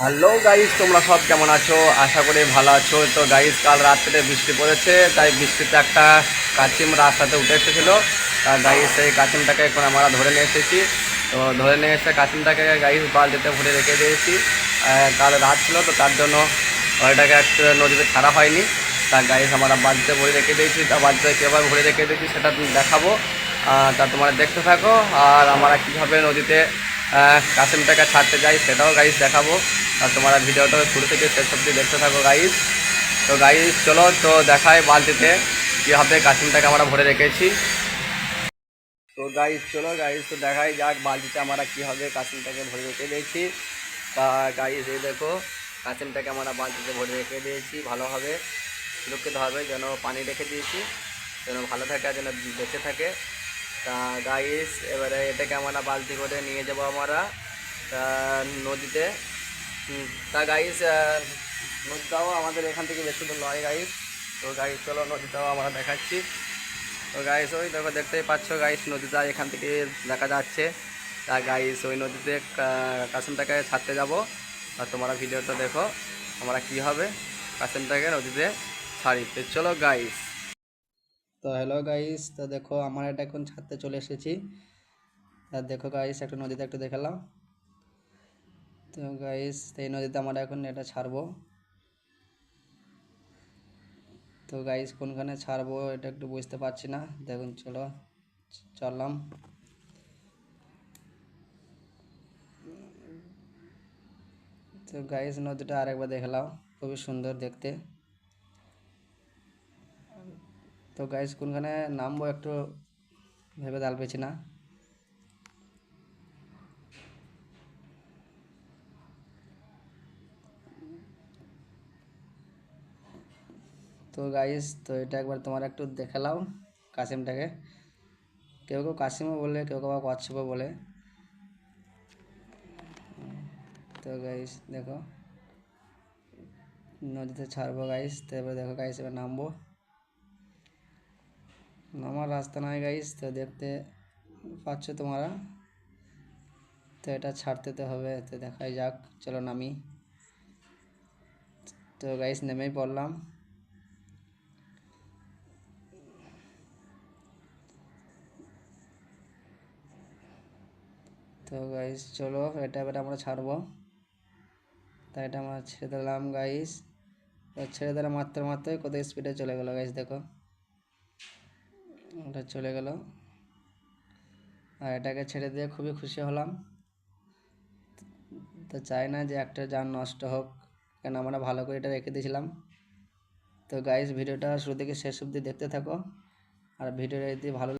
Hello guys, তোমরা সব কেমন আছো? আশা করি ভালো আছো। তো গাইজ কাল রাত্রে বৃষ্টি পড়েছে, তাই বৃষ্টিতে একটা কাচিম রাস্তাতে উঠে এসেছিল। তা গাইস সেই কাচিমটাকে এখন আমরা ধরে নিয়ে এসেছি। তো ধরে নিয়ে এসে কাচিমটাকে গাইস বালতিতে ভরে রেখে দিয়েছি। কাল রাত ছিল, তো তার জন্য ওইটাকে একটু নদীতে ছাড়া হয়নি। তার গাইস, আমরা বালতিতে ভরে রেখে দিয়েছি। তা বালতিতে কীভাবে ভরে রেখে দিয়েছি সেটা দেখাবো। তা তোমরা দেখতে থাকো, আর আমরা কীভাবে নদীতে আহ, কাসিমটাকে ছাড়তে যাই সেটাও গাইস দেখাবো। আর তোমরা ভিডিওটা শুরু থেকে শেষ অব্দি দেখতে থাকো গাইস তো গাইস চলো তো দেখাই বালতিতে কীভাবে কাসিমটাকে আমরা ভরে রেখেছি। তো গাইস চলো গাইস তো দেখাই যাক বালতিতে আমরা কীভাবে কাসিমটাকে ভরে রেখে দিয়েছি। তা গাইস এই দেখো কাসিমটাকে আমরা বালতিতে ভরে রেখে দিয়েছি ভালোভাবে সুরক্ষিতভাবে যেন পানি রেখে দিয়েছি যেন ভালো থাকে যেন বেঁচে থাকে। তা গাইস এবারে এটাকে আমরা বালতি করে নিয়ে যাব আমরা নদীতে। তা গাইস নদীটাও আমাদের এখান থেকে বেশি দূর নয় গাইস তো গাইস চলো নদীটাও আমরা দেখাচ্ছি। তো গাইস ওই দেখো, দেখতেই পাচ্ছ গাইস নদীটা এখান থেকে দেখা যাচ্ছে। তা গাইস ওই নদীতে কাসিমটাকে ছাড়তে যাব। আর তোমরা ভিডিওটা দেখো আমরা কী হবে কাসিমটাকে নদীতে ছাড়ি তো চলো গাইস তো হ্যালো গাইস তো দেখো আমার এটা এখন ছাড়তে চলে এসেছি। আর দেখো গাইস একটা নদীতে একটু দেখালাম। তো গাইস এই নদীতে আমরা এখন এটা ছাড়বো। তো গাইস কোনখানে ছাড়বো এটা একটু বুঝতে পারছি না। দেখুন, চলো, চললাম। তো গাইস নদীটা আরেকবার দেখলাম, খুবই সুন্দর দেখতে। তো গাইস কোনখানে নামবো একটু ভেবে দাল পেছি না। তো গাইস তো এটা একবার তোমার একটু দেখালাম কাসিমটাকে। কেউ কেউ কাসিমও বলে, কেউ কেউ আবার কচ্ছপও বলে। তো গাইস দেখো। নদীতে ছাড়বো গাইস তো এবার দেখো গাইস এবার নামবো। নামার রাস্তা নয় গাইস তো দেখতে পাচ্ছ তোমরা। তো এটা ছাড়তে তো হবে, তো দেখাই যাক, চলো নামি। তো গাইস নেমেই পড়লাম। তো গাইস চলো, এটা এবার আমরা ছাড়বো। তাই এটা আমরা ছেড়ে দিলাম গাইস ছেড়ে দিলাম মাত্র মাত্রই কত স্পিডে চলে গেলো গাইস দেখো। ওটা চলে গেল। আর এটাকে ছেড়ে দিয়ে খুবই খুশি হলাম। তো চাই না যে একটা যান নষ্ট হোক, কেন আমরা ভালো করে এটা রেখে দিয়েছিলাম। তো গাইস ভিডিওটা শুরু থেকে শেষ অবধি দেখতে থাকো। আর ভিডিওটা যদি ভালো